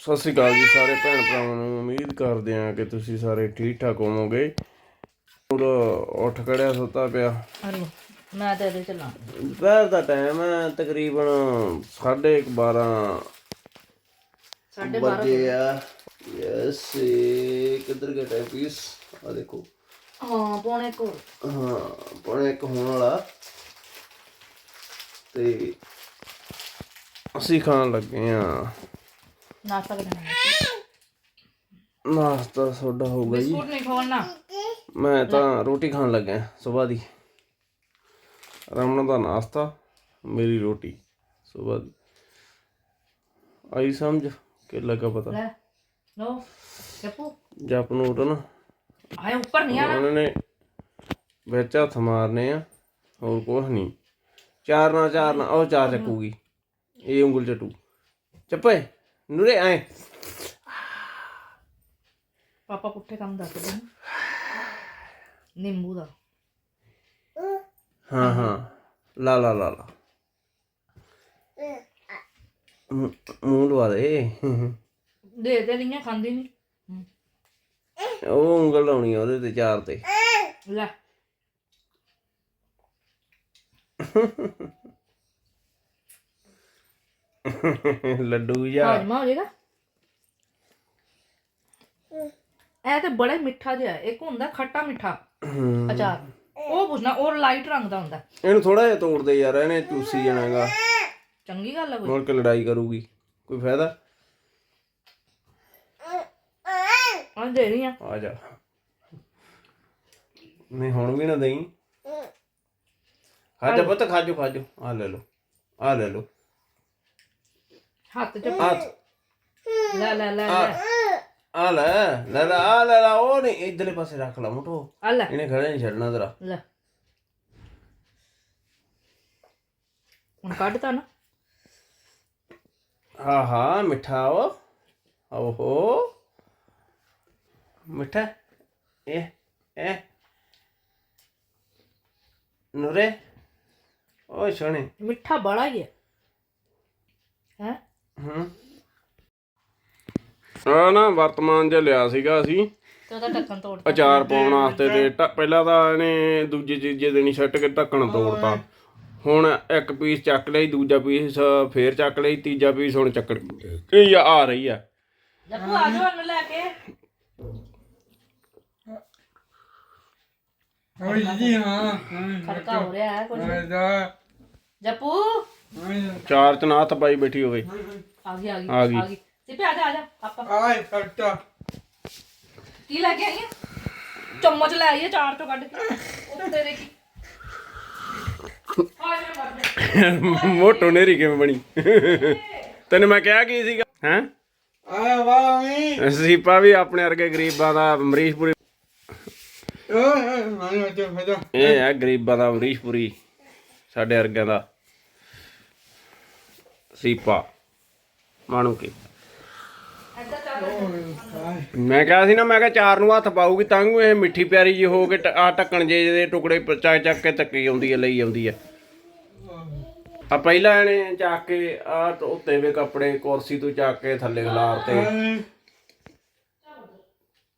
ਸਤਿ ਸ੍ਰੀ ਅਕਾਲ ਜੀ ਸਾਰੇ ਭੈਣ ਭਰਾਵਾਂ ਨੂੰ। ਉਮੀਦ ਕਰਦੇ ਹਾਂ ਕਿ ਤੁਸੀਂ ਸਾਰੇ ਠੀਕ ਠਾਕ ਹੋਵੋਗੇ। ਉਹ ਉੱਠ ਖੜਿਆ ਸੁੱਤਾ ਪਿਆ। ਮੈਂ ਤਾਂ ਇਹਦੇ ਚੱਲਾਂ। ਦੁਪਹਿਰ ਦਾ ਟਾਈਮ ਹੈ ਤਕਰੀਬਨ 12:30 ਸਾਢੇ ਵਜੇ ਆ। ਯੈਸ ਕਿੱਧਰ ਗਿਆ ਟਾਈਮ ਪੀਸ ਆ ਦੇਖੋ। ਹਾਂ ਪੌਣੇ ਕੋ ਹਾਂ ਪੌਣੇ ਇੱਕ ਹੋਣ ਵਾਲਾ। ਤੇ ਅਸੀਂ ਖਾਣ ਲੱਗੇ ਆ ਨਾਸ਼ਤਾ ਕਰਨਾ? ਨਾਸ਼ਤਾ ਹੋਊਗਾ ਜੀ। ਬਿਸਕੁਟ ਨਹੀਂ ਖਵਾਉਣਾ। ਮੈਂ ਤਾਂ ਰੋਟੀ ਖਾਣ ਲੱਗਾ ਸਵੇਰ ਦੀ। ਰਮਨ ਦਾ ਨਾਸ਼ਤਾ ਮੇਰੀ ਰੋਟੀ ਸਵੇਰ ਦੀ। ਆਈ ਸਮਝ ਕਿ ਲੱਗਾ ਪਤਾ। ਲੈ ਨੋ ਜੱਪੂ ਜਪ ਨੂੰ ਉਠ ਨਾ। ਆਏ ਉੱਪਰ ਨਹੀਂ ਆਣਾ ਉਹਨਾਂ ਨੇ ਵਿੱਚ ਹੱਥ ਮਾਰਨੇ ਆ ਹੋਰ ਕੁਝ ਨਹੀਂ। ਚਾਰ ਨਾ ਚਾਰ ਨਾ ਉਹ ਚਾਰ ਚੱਕੂਗੀ। ਇਹ ਉਂਗਲ ਚਟੂ। ਚੱਪੇ। ਨੂਰੇ ਆਏ ਪਾਪਾ ਪੁੱਠੇ ਕੰਮ ਦੱਸਦੇ ਨੇ। ਨਿੰਬੂ ਦਾ। ਹਾਂ ਹਾਂ। ਲਾ ਲਾ ਲਾ ਲਾ। ਮੂੰਹ ਮੂੰਹ ਲਵਾ ਦੇ। ਦੇ ਦੇ ਨਹੀਂ ਖਾਂਦੀ ਨਹੀਂ। ਉਹ ਉਂਗਲ ਲਾਉਣੀ ਆ ਉਹਦੇ ਤੇ ਚਾਰ ਤੇ। ਲੈ। ਲੱਡੂ ਜਾ। ਹਾਜਮਾ ਹੋ ਜਾਏਗਾ? ਇਹ ਤੇ ਬੜਾ ਮਿੱਠਾ ਜਿਹਾ ਹੈ। ਇੱਕ ਹੁੰਦਾ ਖੱਟਾ ਮਿੱਠਾ ਅਚਾਰ। ਉਹ ਪੁੱਛਣਾ ਉਹ ਲਾਈਟ ਰੰਗ ਦਾ ਹੁੰਦਾ। ਇਹਨੂੰ ਥੋੜਾ ਜਿਹਾ ਤੋੜ ਦੇ ਯਾਰ ਇਹਨੇ ਚੂਸੀ ਜਾਣਾਗਾ। ਚੰਗੀ ਗੱਲ ਹੈ ਕੋਈ। ਮੁੜ ਕੇ ਲੜਾਈ ਕਰੂਗੀ? ਕੋਈ ਫਾਇਦਾ? ਹਾਂ ਦੇ ਰਹੀ ਆ। ਆ ਜਾ। ਨਹੀਂ ਹੁਣ ਵੀ ਨਾ ਦੇਈ। ਖਾਜਾ ਪੁੱਤ ਖਾਜੋ ਖਾਜੋ। ਆ ਲੈ ਲਓ ਆ ਲੈ ਲਓ। ਹੱਥ ਚ ਆ ਲੈ ਲੈ ਲੈ ਲੈ। ਆ ਲੈ ਲੈ ਲੈ ਆ ਲੈ ਲੈ ਉਹ ਨਹੀਂ ਇਧਰਲੇ ਪਾਸੇ ਰੱਖ ਲਾ ਮੁੱਠੋ ਆ ਲੈ। ਇਹਨੇ ਖੜੇ ਨਹੀਂ ਛੱਡਣਾ ਤੇਰਾ। ਲੈ। ਹੁਣ ਕੱਢਤਾ ਨਾ। ਹਾਂ ਹਾਂ ਮਿੱਠਾ ਉਹ। ਓਹੋ। ਮਿੱਠਾ। ਇਹ ਇਹ। ਨੂਰੇ। ਓਏ ਸੋਹਣੇ। ਮਿੱਠਾ ਬੜਾ ਹੀ ਹੈ। ਹੈ? ਹੂੰ। ਆ ਨਾ ਵਰਤਮਾਨ ਜਿਹਾ ਲਿਆ ਸੀਗਾ ਅਸੀਂ। ਤੇ ਉਹਦਾ ਢੱਕਣ ਤੋੜ ਅਚਾਰ ਪਾਉਣ ਵਾਸਤੇ ਤੇ ਢ- ਪਹਿਲਾਂ ਤਾਂ ਇਹਨੇ ਦੂਜੇ ਚੀਜ਼ੇ ਦੇਣੀ ਛੱਟ ਕੇ ਢੱਕਣ ਤੋੜਤਾ। ਹੁਣ ਇੱਕ ਪੀਸ ਚੱਕ ਲਈ ਦੂਜਾ ਪੀਸ ਫੇਰ ਚੱਕ ਲਈ ਤੀਜਾ ਪੀਸ ਹੁਣ ਚੱਕਣ ਇਹ ਆ ਆ ਰਹੀ ਆ। ਜੱਪੂ ਆ ਜਾਓ ਉਹਨੂੰ ਲੈ ਕੇ। ਓਏ ਜੀ ਹਾਂ। ਖੜਕਾ ਹੋ ਰਿਹਾ ਹੈ ਕੁਝ ਜੱਪੂ। ਚਾਰ ਚ ਨਾਥ ਪਾਈ ਬੈਠੀ ਹੋਵੇ। ਆ ਗਈ ਆ ਗਈ ਆ ਗਈ। ਆ ਗਈ। ਸਿੱਪੇ ਆ ਜਾ ਆ ਜਾ ਆਪਾਂ। ਆਏ ਫਟਾ ਕੀ ਲੈ ਕੇ ਆਈ ਹੈ ਚਮਚ ਲੈ ਆਈ ਹੈ ਚਾਰ ਤੋਂ ਕੱਢ ਕੇ। ਉੱਤੇ ਦੇਖੀ। ਆ ਜਾ ਮੋਟੋ ਨੇਰੀ ਕਿਵੇਂ ਬਣੀ? ਤੈਨੂੰ ਮੈਂ ਕਿਹਾ ਕੀ ਸੀਗਾ? ਹੈ? ਆਇਆ ਵਾਮੀ ਸੀਪਾ ਵੀ ਆਪਣੇ ਵਰਗੇ ਗਰੀਬਾਂ ਦਾ ਅਮਰੀਸ਼ਪੁਰੀ ਓਏ ਮਾਨੀ ਮਤੇ ਫਟਾ ਇਹ ਹੈ ਗਰੀਬਾਂ ਦਾ ਅਮਰੀਸ਼ਪੁਰੀ ਸਾਡੇ ਵਰਗਿਆਂ ਦਾ। ਸੀਪਾ। ਮਾਣੂ ਕੇ। ਮੈਂ ਕਿਹਾ ਸੀ ਨਾ ਮੈਂ ਕਿਹਾ ਚਾਰ ਨੂੰ ਹੱਥ ਪਾਊਗੀ ਤਾਂ ਨੂੰ ਇਹ ਮਿੱਠੀ ਪਿਆਰੀ ਜੀ ਹੋ ਕੇ ਟ- ਆਹ ਢੱਕਣ ਜੇ ਦੇ ਟੁਕੜੇ ਚੱਕ ਚੱਕ ਕੇ ਤੱਕੀ ਆਉਂਦੀ ਹੈ ਲਈ ਆਉਂਦੀ ਹੈ। ਆ ਪਹਿਲਾਂ ਇਹਨੇ ਚੱਕ ਕੇ ਆ ਉੱਤੇ ਵੇ ਕੱਪੜੇ ਕੁਰਸੀ ਤੋਂ ਚੱਕ ਕੇ ਥੱਲੇ ਖਿਲਾਰ ਤੇ।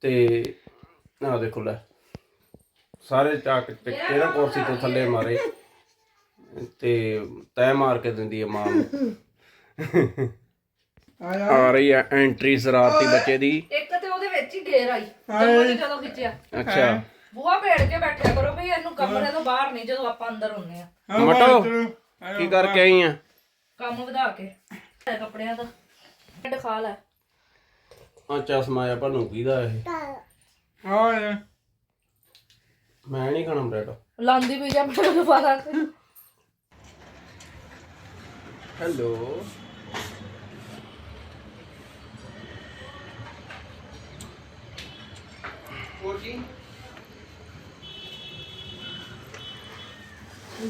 ਤੇ ਆਹ ਦੇਖੋ ਲੈ ਸਾਰੇ ਚੱਕ ਚੱਕੇ ਨਾ ਕੁਰਸੀ ਤੋਂ ਥੱਲੇ ਮਾਰੇ। ਤੇ ਤੈ ਮਾਰ ਕੇ ਦਿੰਦੀ ਹੈ ਮਾਂ ਨੂੰ। ਆ ਰਹੀ ਹੈ ਐਂਟਰੀ ਸ਼ਰਾਰਤੀ ਬੱਚੇ ਦੀ। ਇੱਕ ਤੇ ਉਹਦੇ ਵਿੱਚ ਹੀ ਗੇਰ ਆਈ। ਜਦੋਂ ਨੇ ਜਦੋਂ ਖਿੱਚਿਆ। ਅੱਛਾ। ਬੂਹਾ ਭੇੜ ਕੇ ਬੈਠਿਆ ਕਰੋ ਵੀ ਇਹਨੂੰ ਕਮਰੇ ਤੋਂ ਬਾਹਰ ਨਹੀਂ ਜਦੋਂ ਆਪਾਂ ਅੰਦਰ ਹੁੰਨੇ ਆ। ਮਟੋ ਕੀ ਕਰਕੇ ਆਈ ਆ? ਕੰਮ ਵਧਾ ਕੇ। ਇਹ ਕੱਪੜਿਆਂ ਦਾ। ਬੈੱਡ ਖਾ ਲੈ। ਆ ਚਸ਼ਮਾ ਆ ਭਨੂੰ ਕੀਦਾ ਇਹ? ਆਇਆ। ਮੈਂ ਨਹੀਂ ਖਾਣਾ ਬ੍ਰੈਡ। ਲਾਂਦੀ ਪਈ ਜਾ ਮੈਨੂੰ ਦੁਬਾਰਾ ਹੈਲੋ।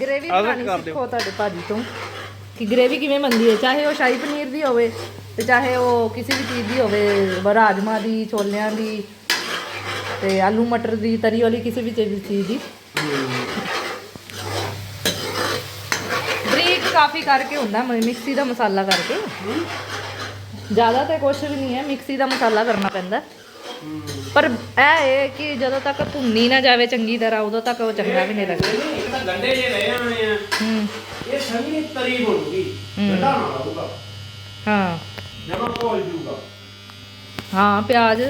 ਗ੍ਰੇਵੀ ਆਹ ਬਣਾਉਣੀ ਕਰ ਦਿਓ। ਸਿੱਖੋ ਤੁਹਾਡੇ ਭਾਜੀ ਤੋਂ। ਕਿ ਗ੍ਰੇਵੀ ਕਿਵੇਂ ਬਣਦੀ ਹੈ? ਚਾਹੇ ਉਹ ਸ਼ਾਹੀ ਪਨੀਰ ਦੀ ਹੋਵੇ ਤੇ ਚਾਹੇ ਉਹ ਕਿਸੇ ਵੀ ਚੀਜ਼ ਦੀ ਹੋਵੇ ਰਾਜਮਾ ਦੀ ਛੋਲਿਆਂ ਦੀ ਤੇ ਆਲੂ ਮਟਰ ਦੀ ਤਰੀ ਵਾਲੀ ਕਿਸੇ ਵੀ ਚੀਜ਼ ਚੀਜ਼ ਦੀ। ਬਰੀਕ ਕਾਫੀ ਕਰਕੇ ਹੁੰਦਾ ਮ- ਮਿਕਸੀ ਦਾ ਮਸਾਲਾ ਕਰਕੇ। ਜ਼ਿਆਦਾ ਤੇ ਕੁਝ ਵੀ ਨਹੀਂ ਹੈ ਮਿਕਸੀ ਦਾ ਮਸਾਲਾ ਕਰਨਾ ਪੈਂਦਾ। ਪਰ ਇਹ ਹੈ ਕਿ ਜਦੋਂ ਤੱਕ ਭੁੰਨੀ ਨਾ ਜਾਵੇ ਚੰਗੀ ਤਰ੍ਹਾਂ ਉਦੋਂ ਤੱਕ ਉਹ ਚੰਗਾ ਵੀ ਨਹੀਂ ਲੱਗਦਾ। ਗੰਡੇ ਜੇ ਰਹਿ ਜਾਣੇ ਆ ਹੂੰ। ਇਹ ਸੰਗੀ ਤਰੀ ਬਣੂਗੀ ਗੰਡਾ ਨਾ ਆਊਗਾ ਹਾਂ। ਜਮਾ ਕੋਲ ਜੂਗਾ ਹਾਂ ਪਿਆਜ਼।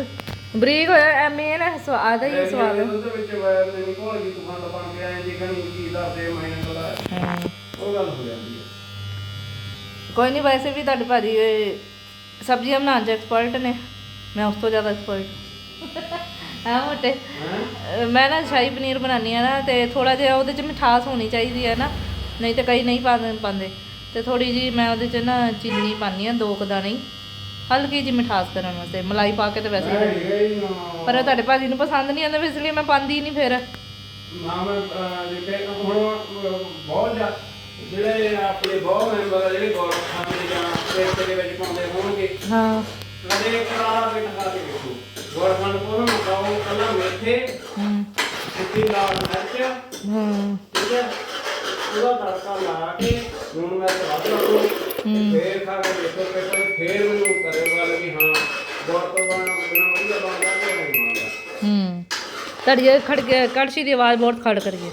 ਬਰੀਕ ਹੋਇਆ ਐ ਮੇਨ ਸਵਾਦ ਹੀ ਸਵਾਦ ਉਹਦੇ ਵਿੱਚ ਵੈਰ ਨੇ ਨਹੀਂ ਕੋਲ ਜੀ ਤੂੰ ਖੰਡ ਬਣ ਕੇ ਆਏ ਦੇਖਣ ਕੀ ਦੱਸਦੇ ਮੈਂ ਕੋਲਾ ਹਾਂ। ਉਹ ਗੱਲ ਹੋ ਜਾਂਦੀ ਹੈ। ਕੋਈ ਨਹੀਂ ਵੈਸੇ ਵੀ ਤੁਹਾਡੇ ਭਾਜੀ ਸਬਜ਼ੀਆਂ ਬਣਾਉਣ ਚ ਐਕਸਪਰਟ ਨੇ। ਮੈਂ ਉਸ ਤੋਂ ਜ਼ਿਆਦਾ ਐਕਸਪਰਟ ਆ ਮੋਟੇ। ਮੈਂ ਨਾ ਸ਼ਾਹੀ ਪਨੀਰ ਬਣਾਉਂਦੀ ਆ ਨਾ ਤੇ ਥੋੜਾ ਜਿਹਾ ਉਹਦੇ ਚ ਮਿਠਾਸ ਹੋਣੀ ਚਾਹੀਦੀ ਹੈ ਨਾ ਨਹੀਂ ਤੇ ਕਈ ਨਹੀਂ ਪਾਉਂਦੇ ਪਾਉਂਦੇ। ਤੇ ਥੋੜੀ ਜੀ ਮੈਂ ਉਹਦੇ ਚ ਨਾ ਚੀਨੀ ਪਾਉਂਦੀ ਆ ਦੋ ਕੁ ਦਾਣੇ। ਹੀ ਹਲਕੀ ਜੀ ਮਿਠਾਸ ਕਰਨ ਵਾਸਤੇ ਮਲਾਈ ਪਾ ਕੇ ਤੇ ਵੈਸੇ ਹੀ। ਪਰ ਇਹ ਤੁਹਾਡੇ ਭਾਜੀ ਨੂੰ ਪਸੰਦ ਨਹੀਂ ਆਉਂਦਾ ਇਸ ਲਈ ਮੈਂ ਪਾਉਂਦੀ ਹੀ ਨਹੀਂ ਫਿਰ। ਨਾ ਮੈਂ ਦੇਖੇ ਹੁਣ ਬਹੁਤ ਜਿਹੜੇ ਆਪਣੇ ਬਹੁਤ ਮੈਂਬਰ ਜਿਹੜੇ ਗੌਰਵ ਖਾਨੇ ਜਾਂ ਪੇਟ ਦੇ ਵਿੱਚ ਪਾਉਂਦੇ ਹੋਣਗੇ ਹਾਂ। ਕਦੇ ਕਰਾਰਾ ਬਿਟ ਖਾ ਕੇ ਦੇਖੋ। ਗੌਰਵ ਖਾਨ ਕੋਲ ਮਕਾਓ ਕੱਲਾ ਮੇਥੇ ਹੂੰ। ਸੁੱਕੀ ਲਾਲ ਮਿਰਚ ਹੂੰ। ਠੀਕ ਹੈ? ਉਹਦਾ ਤੜਕਾ ਲਾ ਕੇ ਲੂਣ ਮਿਰਚ ਵੱਧ ਲਾਓ ਫੇਰ ਖਾ ਕੇ ਦੇਖੋ ਪੇਪਰ ਫੇਰ ਮੈਨੂੰ ਕਰਿਓ ਗੱਲ ਵੀ ਹਾਂ ਗੌਰ ਤੋਂ ਬਣਾ ਬਣਾ ਵਧੀਆ ਬਣਦਾ ਕਿ ਨਹੀਂ ਬਣਦਾ। ਹੂੰ। ਤੁਹਾਡੀ ਇਹ ਖੜਕੇ ਕੜਛੀ ਦੀ ਆਵਾਜ਼ ਬਹੁਤ ਖੜ ਕਰੀ ਹੈ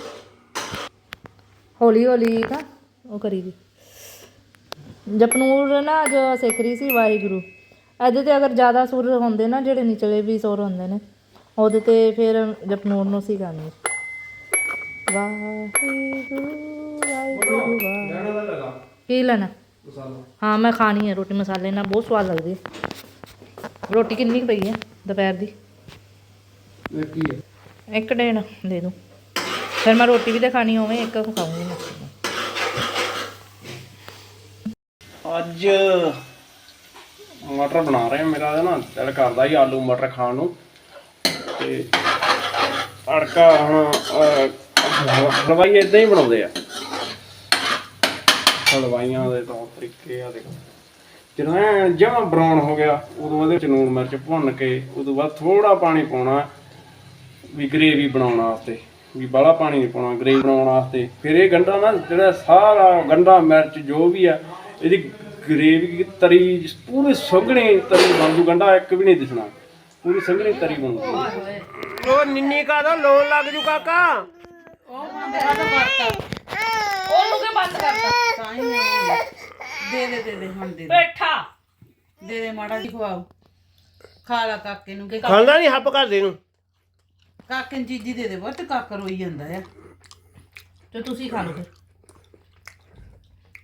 ਹੌਲੀ ਹੌਲੀ ਨਾ ਉਹ ਕਰੀ ਦੀ ਜਪਨੂਰ ਨਾ ਜੋ ਸਿੱਖ ਰਹੀ ਸੀ ਵਾਹਿਗੁਰੂ। ਇਹਦੇ ਤੇ ਅਗਰ ਜ਼ਿਆਦਾ ਸੁਰ ਹੁੰਦੇ ਨਾ ਜਿਹੜੇ ਨਿਚਲੇ ਵੀ ਸੁਰ ਹੁੰਦੇ ਨੇ, ਉਹਦੇ ਤੇ ਫਿਰ ਜਪਨੂਰ ਨੂੰ ਸੀ ਗਾਣੀ ਵਾਹਿਗੁਰੂ ਵਾਹਿਗੁਰੂ ਵਾਹਿ ਕੀ ਲੈਣਾ? ਹਾਂ, ਮੈਂ ਖਾਣੀ ਹੈ ਰੋਟੀ, ਮਸਾਲੇ ਨਾਲ ਬਹੁਤ ਸਵਾਦ ਲੱਗਦੀ ਹੈ ਰੋਟੀ ਕਿੰਨੀ ਕੁ ਪਈ ਹੈ ਦੁਪਹਿਰ ਦੀ? ਕੀ ਹੈ ਇੱਕ ਡੇਢ ਦੇ ਦੂੰ। ਫਿਰ ਮੈਂ ਰੋਟੀ ਵੀ ਤੇ ਖਾਣੀ ਹੋਵੇ ਇੱਕ ਖਾਊਂਗੀ ਮੈਂ। ਅੱਜ ਮਟਰ ਬਣਾ ਰਹੇ ਹਾਂ ਮੇਰਾ ਨਾ ਦਿਲ ਕਰਦਾ ਹੀ ਆਲੂ ਮਟਰ ਖਾਣ ਨੂੰ। ਤੇ ਤੜਕਾ ਹੁਣ ਹਲਵਾਈ ਇਦਾਂ ਹੀ ਬਣਾਉਂਦੇ ਆ। ਹਲਵਾਈਆਂ ਦੇ ਤੌਰ ਤਰੀਕੇ ਆ ਦੇਖੋ। ਜਦੋਂ ਐ ਜਮਾ ਬਰਾਊਨ ਹੋ ਗਿਆ, ਉਦੋਂ ਉਹਦੇ ਵਿੱਚ ਨੂਣ ਮਿਰਚ ਭੁੰਨ ਕੇ, ਉਦੋਂ ਬਾਅਦ ਥੋੜਾ ਪਾਣੀ ਪਾਉਣਾ, ਵੀ ਗ੍ਰੇਵੀ ਬਣਾਉਣ ਵਾਸਤੇ, ਵੀ ਬਾਹਲਾ ਪਾਣੀ ਨਹੀਂ ਪਾਉਣਾ ਗ੍ਰੇਵੀ ਬਣਾਉਣ ਵਾਸਤੇ। ਫਿਰ ਇਹ ਗੰਡਾ ਨਾ, ਜਿਹੜਾ ਸਾਰਾ ਗੰਡਾ ਮਿਰਚ ਜੋ ਵੀ ਆ, ਇਹਦੀ ਗ੍ਰੇਵੀ ਤਰੀ ਪੂਰੀ ਸੰਘਣੀ ਤਰੀ ਬਣੂ ਗੰਡਾ ਇੱਕ ਵੀ ਨਹੀਂ ਦਿਸਣਾ। ਪੂਰੀ ਸੰਘਣੀ ਤਰੀ ਬਣੂ ਉਹ ਨਿੰਨੀ ਕਾ ਦਾ ਲੋਨ ਲੱਗ ਜੂ ਕਾਕਾ? ਉਹਨੂੰ ਕੇ ਬੰਦ ਕਰਤਾ? ਦੇ ਦੇ ਦੇ ਦੇ ਹੁਣ ਦੇ ਦੇ। ਬੈਠਾ। ਦੇ ਦੇ ਮਾੜਾ ਜਿਹਾ ਖਵਾਓ। ਖਾ ਲਾ ਕਾਕੇ ਨੂੰ। ਕਿ ਖਾਂਦਾ ਨਹੀਂ ਹੱਪ ਕਰਦੇ ਨੂੰ। ਕਾਕੇ ਨੂੰ ਚੀਜ਼ੀ ਦੇ ਦੇ ਬਹੁਤ ਕਾਕਾ ਰੋਈ ਜਾਂਦਾ ਆ। ਤੇ ਤੁਸੀਂ ਖਾ ਲਓ ਫਿਰ।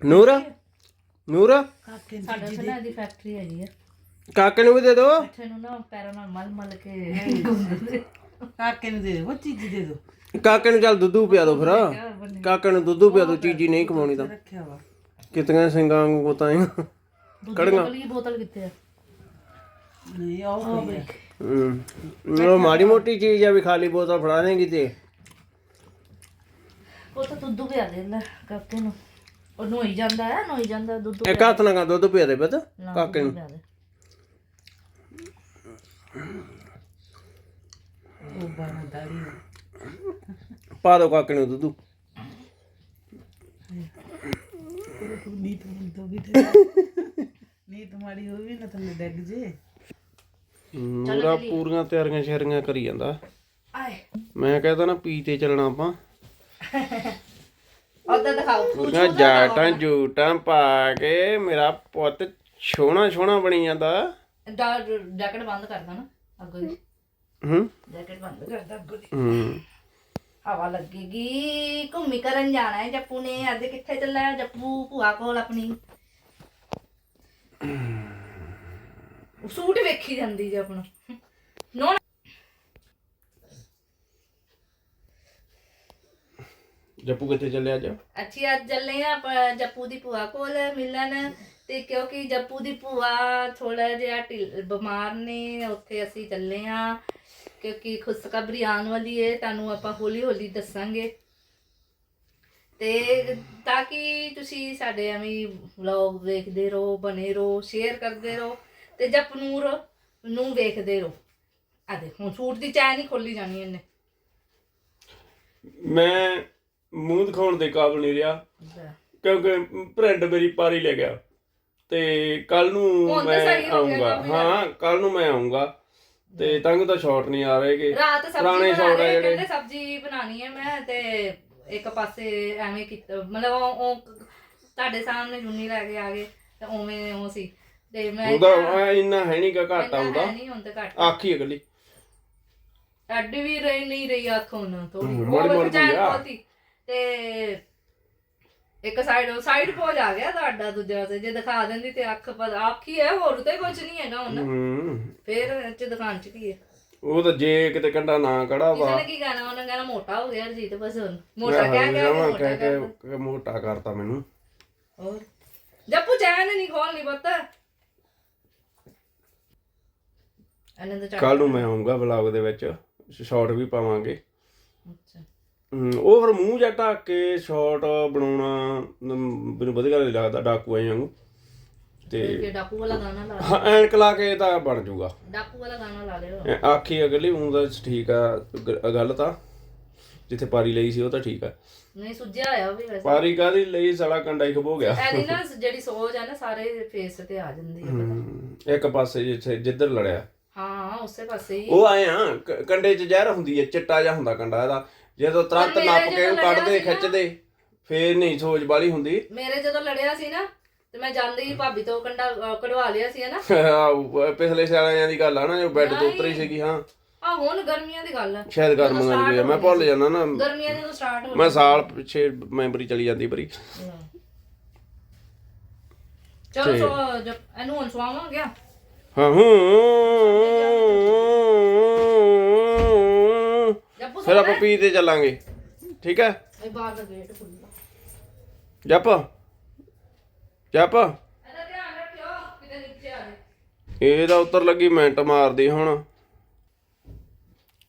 ਨੂਰ? ਨੂਰ? ਕਾਕੇ ਨੂੰ ਸਾਡੇ ਉੱਥੇ ਨਾ ਦੀ ਫੈਕਟਰੀ ਹੈਗੀ ਆ। ਕਾਕੇ ਨੂੰ ਵੀ ਦੇ ਦੋ। ਇੱਥੇ ਨੂੰ ਨਾ ਪੈਰਾਂ ਨਾਲ ਮਲ ਮਲ ਕੇ ਕਾਕੇ ਨੂੰ ਦੇ ਦੇ ਬਹੁਤ ਚੀਜ਼ੀ ਦੇ ਦੋ। ਕਾਕੇ ਨੂੰ ਚੱਲ ਦੁੱਧੂ ਪਿਆ ਦੋ ਫਿਰ। ਕਾਕੇ ਨੂੰ ਦੁੱਧੂ ਪਿਆ ਦੋ ਚੀਜ਼ੀ ਨਹੀਂ ਕਮਾਉਣੀ ਤਾਂ। ਰੱਖਿਆ ਵਾ? ਕਿਤਨੇ ਸਿੰਘਾਂ ਵਾਂਗੂ ਕੋਤਾਂ ਦੂਜੀ ਬੋਤਲ ਦੀ ਬੋਤਲ ਕਿੱਥੇ ਆ? ਨਹੀਂ ਆਓ ਹੂੰ। ਉਹ ਮਾੜੀ ਮੋਟੀ ਚੀਜ਼ ਆ ਵੀ ਖਾਲੀ ਬੋਤਲ ਫੜਾ ਦੇਂਗੀ ਤੇ। ਉਹ ਤਾਂ ਦੁੱਧ ਪਿਆ ਦੇ ਲੈ ਕਾਕੇ ਨੂੰ। ਉਹ ਨੋਈ ਜਾਂਦਾ ਹੈ ਨੋਈ ਜਾਂਦਾ ਦੁੱਧ ਇੱਕ ਹੱਥ ਨਾਲ ਦੁੱਧ ਪਿਆ ਦੇ ਪਤਾ ਨਾ, ਕਾਕੇ ਨੂੰ। ਪਿਆ ਦੇ। ਉਹ ਬਾਰਾਂ ਦਾੜੀ ਪਾ ਦੋ ਕਾਕੇ ਨੂੰ ਦੁੱਧ। ਨੀਤ ਤੋਂ ਵੀ ਨੀਤ ਮਾੜੀ ਹੋ ਵੀ ਨਾ ਥੱਲੇ ਡੱਗ ਜੇ। ਨੂਰਾ ਪੂਰੀਆਂ ਤਿਆਰੀਆਂ ਸ਼ੇਰੀਆਂ ਕਰੀ ਜਾਂਦਾ। ਆਏ। ਮੈਂ ਕਹਿੰਦਾ ਨਾ ਪੀ ਤੇ ਚੱਲਣਾ ਆਪਾਂ। ਪੂਰੀਆਂ ਜਾਟਾਂ ਜੂਟਾਂ ਪਾ ਕੇ ਮੇਰਾ ਪੁੱਤ ਸੋਹਣਾ ਸੋਹਣਾ ਬਣੀ ਜਾਂਦਾ। ਜੈਕਟ ਬੰਦ ਕਰਦਾ ਨਾ ਅੱਗੋਂ ਦੀ। ਹੂੰ। ਜੈਕਟ ਬੰਦ ਕਰਦਾ ਅੱਗੋਂ ਦੀ। ਹੂੰ। ਹਵਾ ਲੱਗੇਗੀ ਘੁੰਮੀ ਕਰਨ ਜਾਣਾ ਹੈ ਜੱਪੂ ਨੇ। ਅੱਜ ਕਿੱਥੇ ਚੱਲਾ ਹੈ ਜੱਪੂ ਭੂਆ ਕੋਲ ਆਪਣੀ? ਉਹ ਸੂਟ ਵੇਖੀ ਜਾਂਦੀ ਜੇ ਆਪਣਾ ਨੋ ਜੱਪੂ ਕਿੱਥੇ ਚੱਲਿਆ ਅੱਜ? ਅੱਛੀ ਅੱਜ ਚੱਲੇ ਆ ਆਪਾਂ ਜੱਪੂ ਦੀ ਭੂਆ ਕੋਲ ਮਿਲਣ। ਤੇ ਕਿਉਂਕਿ ਜੱਪੂ ਦੀ ਭੂਆ ਥੋੜਾ ਜਿਹਾ ਢਿੱਲ- ਬਿਮਾਰ ਨੇ ਉੱਥੇ ਅਸੀਂ ਚੱਲੇ ਆ ਕਿਉਂਕਿ ਖੁਸ਼ਖਬਰੀ ਆਉਣ ਵਾਲੀ ਹੈ ਤੁਹਾਨੂੰ ਆਪਾਂ ਹੌਲੀ ਹੌਲੀ ਦੱਸਾਂਗੇ। ਤੇ ਤਾਂ ਕਿ ਤੁਸੀਂ ਸਾਡੇ ਐਵੇਂ ਵਲੌਗ ਵੇਖਦੇ ਰਹੋ ਬਨੇ ਰਹੋ ਸ਼ੇਅਰ ਕਰਦੇ ਰਹੋ ਤੇ ਜਪਨੂਰ ਨੂੰ ਵੇਖਦੇ ਰਹੋ। ਆ ਦੇ ਹੁਣ ਸੂਟ ਦੀ ਚੈਨ ਹੀ ਖੋਲੀ ਜਾਣੀ ਇਹਨੇ। ਮੈਂ ਮੂੰਹ ਦਿਖਾਉਣ ਦੇ ਕਾਬਲ ਨਹੀਂ ਰਿਹਾ। ਕਿਉਂਕਿ ਪ੍ਰਿੰਟ ਮੇਰੀ ਪਾਰੀ ਲੈ ਗਿਆ। ਤੇ ਕੱਲ ਨੂੰ ਹੁਣ ਤਾਂ ਮੈਂ ਸਹੀ ਹੋ ਗਿਆ ਆਉਂਗਾ ਕਾਫੀ ਹਾਂ ਕੱਲ ਨੂੰ ਮੈਂ ਆਉਂਗਾ ਤੇ ਤੰਗ ਤਾਂ ਸ਼ਾਰਟ ਨਹੀਂ ਆ ਰਹੇਗੇ ਰਾਤ ਸਬਜ਼ੀ ਪੁਰਾਣੇ ਬਣਾ ਸ਼ੌਕ ਆ ਰਹੇ ਜਿਹੜੇ। ਕਹਿੰਦੇ ਸਬਜ਼ੀ ਬਣਾਣੀ ਹੈ ਮੈਂ ਤੇ ਇੱਕ ਪਾਸੇ ਐਵੇਂ ਕੀਤਾ ਮਤਲਬ ਉਹ ਉਹ ਤੁਹਾਡੇ ਸਾਹਮਣੇ ਜੁੰਨੀ ਲੈ ਕੇ ਆ ਗਏ ਤੇ ਉਵੇਂ ਉਹ ਸੀ। ਤੇ ਮੈਂ ਉਹਦਾ ਐਂ ਇੰਨਾ ਹੈ ਨਹੀਂਗਾ ਘੱਟ ਇੰਨਾ ਆਉਂਦਾ ਹੈ ਨਹੀਂ ਤੇ ਘੱਟ। ਆਖੀ ਅਗਲੀ। ਅੱਡੀ ਵੀ ਰਹੀ ਨਹੀਂ ਰਹੀ ਅੱਖ ਹੁਣ ਥੋੜੀ ਹਮ, ਉਹ ਮਾੜੀ ਮਾੜੀ ਬਚੈਨ ਹੋਈ ਆ। ਬਹੁਤੀ। ਤੇ ਇੱਕ ਸਾਈਡ ਸਾਈਡ ਪੋਜ ਆ ਗਿਆ ਤੁਹਾਡਾ ਦੂਜਾ ਤੇ ਜੇ ਦਿਖਾ ਦਿੰਦੀ ਤੇ ਅੱਖ ਪਰ ਅੱਖ ਹੀ ਹੋਰ ਤੇ ਕੁਝ ਨਹੀਂ ਹੈਗਾ ਹੁਣ। ਹੂੰ। ਫੇਰ ਇਹ ਚ ਦੁਕਾਨ ਚ ਕੀ ਹੈ ਉਹ ਤਾਂ ਜੇ ਕਿਤੇ ਕੰਡਾ ਨਾ ਕੜਾ ਵਾ। ਨੇ ਕੀ ਕਹਿਣਾ ਉਹਨੇ ਕਹਿਣਾ ਮੋਟਾ ਹੋ ਗਿਆ ਰਜੀਤ ਬਸ ਹੁਣ। ਮੋਟਾ ਕਹਿ ਕੇ ਮੋਟਾ ਕਹਿ ਕਹਿ। ਕੇ ਮੋਟਾ ਕਰਤਾ ਮੈਨੂੰ। ਹੋਰ। ਜੱਪੂ ਚੈਨ ਨਹੀਂ ਖੋਲਣੀ ਪੁੱਤ। ਇਹਨਾਂ ਦਾ ਕੱਲ ਨੂੰ ਮੈਂ ਆਉਂਗਾ ਵਲੌਗ ਦੇ ਵਿੱਚ ਸ਼ਾਰਟ ਵੀ ਪਾਵਾਂਗੇ। ਅੱਛਾ। ਉਹ ਫਿਰ ਮੂੰਹ ਜਾਂ ਢੱਕ ਕੇ ਸ਼ਾਰਟ ਬਣਾਉਣਾ ਮੈਨੂੰ ਵਧੀਆ ਨਹੀਂ ਲੱਗਦਾ ਡਾਕੂ ਆਏ ਵਾਂਗੂ। ਤੇ ਡਾਕੂ ਵਾਲਾ ਗਾਣਾ ਲਾ ਹਾਂ, ਐਨਕ ਲਾ ਕੇ ਤਾਂ ਬਣ ਜਾਊਗਾ। ਡਾਕੂ ਵਾਲਾ ਗਾਣਾ ਲਾ ਲਿਓ। ਆਖੀ ਅਗਲੀ ਊਂ ਦਾ ਠੀਕ ਆ ਗੱਲ ਤਾਂ। ਜਿੱਥੇ ਪਾਰੀ ਲਈ ਸੀ ਉਹ ਤਾਂ ਠੀਕ ਆ। ਨਹੀਂ ਸੁੱਜਿਆ ਹੋਇਆ ਉਹ ਵੀ ਵੈਸੇ। ਪਾਰੀ ਕਾਦੀ ਲਈ ਸਾਲਾ ਕੰਡਾ ਹੀ ਖਬੋ ਗਿਆ। ਐਦੀ ਨਾ ਜਿਹੜੀ ਸੋਜ ਹੈ ਨਾ ਸਾਰੇ ਫੇਸ ਤੇ ਆ ਜਾਂਦੀ ਹੈ ਇੱਕ ਪਾਸੇ ਜਿੱਥੇ ਜਿੱਧਰ ਲੜਿਆ। ਹਾਂ ਉਸੇ ਪਾਸੇ ਹੀ। ਉਹ ਆਏ ਆ ਕੰਡੇ 'ਚ ਜ਼ਹਿਰ ਹੁੰਦੀ ਹੈ ਚਿੱਟਾ ਜਿਹਾ ਹੁੰਦਾ ਕੰਡਾ ਇਹਦਾ। ਜਦੋਂ ਤੁਰੰਤ ਮੇਰੇ ਨੱਪ ਕੇ ਜਦੋਂ ਕੱਢਦੇ ਲੜਿਆ ਸੀ ਨਾ- ਖਿੱਚਦੇ ਫੇਰ ਨਹੀਂ ਸੋਚ ਬਾਲੀ ਹੁੰਦੀ। ਮੇਰੇ ਜਦੋਂ ਲੜਿਆ ਸੀ ਨਾ ਤੇ ਮੈਂ ਜਾਂਦੀ ਹੀ ਭਾਬੀ ਤੋਂ ਕੰਡਾ ਅਹ, ਕਢਵਾ ਲਿਆ ਸੀ ਨਾ ਆਹ, ਪਿਛਲੇ ਸਾਲਾਂ ਦੀ ਗੱਲ ਆ ਨਾ ਜੋ ਬੈੱਡ ਤੋਂ ਉਤਰੀ ਸੀਗੀ ਹਾਂ। ਆ ਹੁਣ ਗਰਮੀਆਂ ਦੀ ਗੱਲ ਹੈ ਸ਼ਾਇਦ ਗਰਮ ਜਦੋਂ ਨਾਲ ਵੀ ਆ, start ਮੈਂ ਭੁੱਲ ਜਾਣਾ ਨਾ। ਗਰਮੀਆਂ ਜਦੋਂ ਸਟਾਰਟ ਹੋ ਮੈਂ ਸਾਲ ਪਿੱਛੇ ਮੈਮਰੀ ਚਲੀ ਜਾਂਦੀ ਬਰੀ ਚਲੋ ਸੋ ਜਦ ਇਹਨੂੰ ਹੁਣ ਸਵਾਵਾਂ ਗਿਆ? ਹਾਂ ਹੂੰ ਜੱਪੂ ਫਿਰ ਆਪਾਂ ਪੀ ਤੇ ਚੱਲਾਂਗੇ। ਠੀਕ ਹੈ? ਇਹ ਬਾਹਰ ਦਾ ਗੇਟ ਖੁੱਲ੍ਹਾ ਜੱਪ। ਜੱਪ। ਇਹਦਾ ਧਿਆਨ ਰੱਖਿਓ ਕਿਤੇ ਨੀਚੇ ਆ ਜਾਏ। ਇਹਦਾ ਉੱਤਰ ਲੱਗੀ ਮਿੰਟ ਮਾਰਦੀ ਹੁਣ।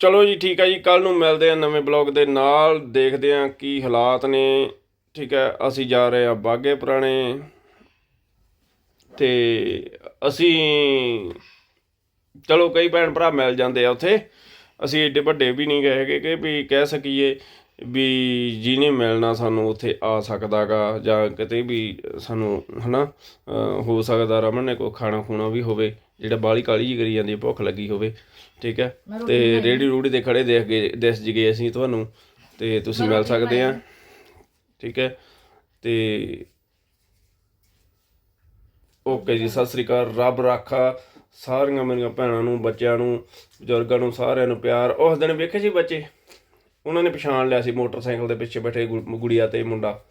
ਚਲੋ ਜੀ ਠੀਕ ਹੈ ਜੀ ਕੱਲ ਨੂੰ ਮਿਲਦੇ ਆ ਨਵੇਂ ਬਲੌਗ ਦੇ ਨਾਲ। ਦੇਖਦੇ ਆ ਕੀ ਹਾਲਾਤ ਨੇ। ਠੀਕ ਹੈ ਅਸੀਂ ਜਾ ਰਹੇ ਆ ਬਾਗੇ ਪੁਰਾਣੇ। ਤੇ ਅਸੀਂ ਚਲੋ ਕਈ ਭੈਣ ਭਰਾ ਮਿਲ ਜਾਂਦੇ ਆ ਉੱਥੇ। ਅਸੀਂ ਏਡੇ ਵੱਡੇ ਵੀ ਨਹੀਂ ਗਏ ਹੈਗੇ ਕਿ ਵੀ ਕਹਿ ਸਕੀਏ ਵੀ ਜਿਹਨੇ ਮਿਲਣਾ ਸਾਨੂੰ ਉੱਥੇ ਆ ਸਕਦਾਗਾ ਜਾਂ ਕਿਤੇ ਵੀ ਸਾਨੂੰ ਹਨਾ ਹੋ ਸਕਦਾ ਰਮਨ ਨੇ ਕੋਈ ਖਾਣਾ ਖੂਣਾ ਵੀ ਹੋਵੇ ਜਿਹੜਾ ਬਾਲੀ ਕਾਲੀ ਜੀ ਕਰੀ ਜਾਂਦੀ ਹੈ, ਭੁੱਖ ਲੱਗੀ ਹੋਵੇ ਠੀਕ ਹੈ? ਤੇ ਰੇੜੀ ਰੂੜੀ ਦੇ ਖੜੇ ਦੇਖ ਗਏ ਦਿਸ ਜਗੇ ਅਸੀਂ ਤੁਹਾਨੂੰ ਤੇ ਤੁਸੀਂ ਮਿਲ ਸਕਦੇ ਆ ਠੀਕ ਹੈ? ਤੇ ਓਕੇ ਜੀ ਸਤਿ ਸ੍ਰੀ ਅਕਾਲ ਰੱਬ ਰਾਖਾ। ਸਾਰੀਆਂ ਮੇਰੀਆਂ ਭੈਣਾਂ ਨੂੰ ਬੱਚਿਆਂ ਨੂੰ ਬਜ਼ੁਰਗਾਂ ਨੂੰ ਸਾਰਿਆਂ ਨੂੰ ਪਿਆਰ। ਉਸ ਦਿਨ ਵੇਖੇ ਸੀ ਬੱਚੇ? ਉਹਨਾਂ ਨੇ ਪਛਾਣ ਲਿਆ ਸੀ ਮੋਟਰਸਾਈਕਲ ਦੇ ਪਿੱਛੇ ਬੈਠੇ ਗੁੜੀਆ ਤੇ ਮੁੰਡਾ।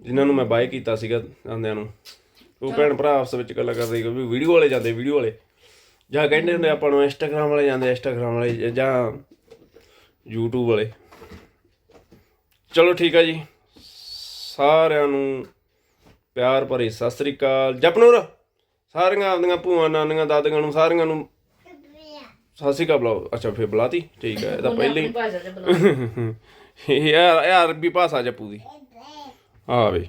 ਜਿਨ੍ਹਾਂ ਨੂੰ ਮੈਂ ਬਾਏ ਕੀਤਾ ਸੀਗਾ ਜਾਂਦਿਆਂ ਨੂੰ। ਉਹ ਭੈਣ ਭਰਾ ਆਪਸ ਵਿੱਚ ਗੱਲਾਂ ਕਰਦੇ ਵੀ ਵੀਡੀਓ ਵਾਲੇ ਜਾਂਦੇ ਵੀਡੀਓ ਵਾਲੇ। ਜਾਂ ਕਹਿੰਦੇ ਹੁੰਦੇ ਆਪਾਂ ਨੂੰ ਇੰਸਟਾਗ੍ਰਾਮ ਵਾਲੇ ਜਾਂਦੇ ਇੰਸਟਾਗ੍ਰਾਮ ਵਾਲੇ ਜਾਂ YouTube ਵਾਲੇ। ਚਲੋ ਠੀਕ ਆ ਜੀ। ਸਾਰਿਆਂ ਨੂੰ ਪਿਆਰ ਭਰੀ। ਸਤਿ ਸ੍ਰੀ ਅਕਾਲ। ਜਪਨੂਰ! ਸਾਰੀਆਂ ਆਪਦੀਆਂ ਭੂਆ ਨਾਨੀਆਂ ਦਾਦੀਆਂ ਨੂੰ ਸਾਰੀਆਂ ਨੂੰ ਸਤਿ ਸ੍ਰੀ ਅਕਾਲ ਬੁਲਾਓ। ਅੱਛਾ ਫੇਰ ਬੁਲਾਤੀ? ਠੀਕ ਹੈ ਇਹਦਾ ਪਹਿਲੇ ਹੀ ਯਾਰ ਯਾਰ ਅਰਬੀ ਭਾਸ਼ਾ ਜਪੂ ਦੀ ਆ ਵੇ।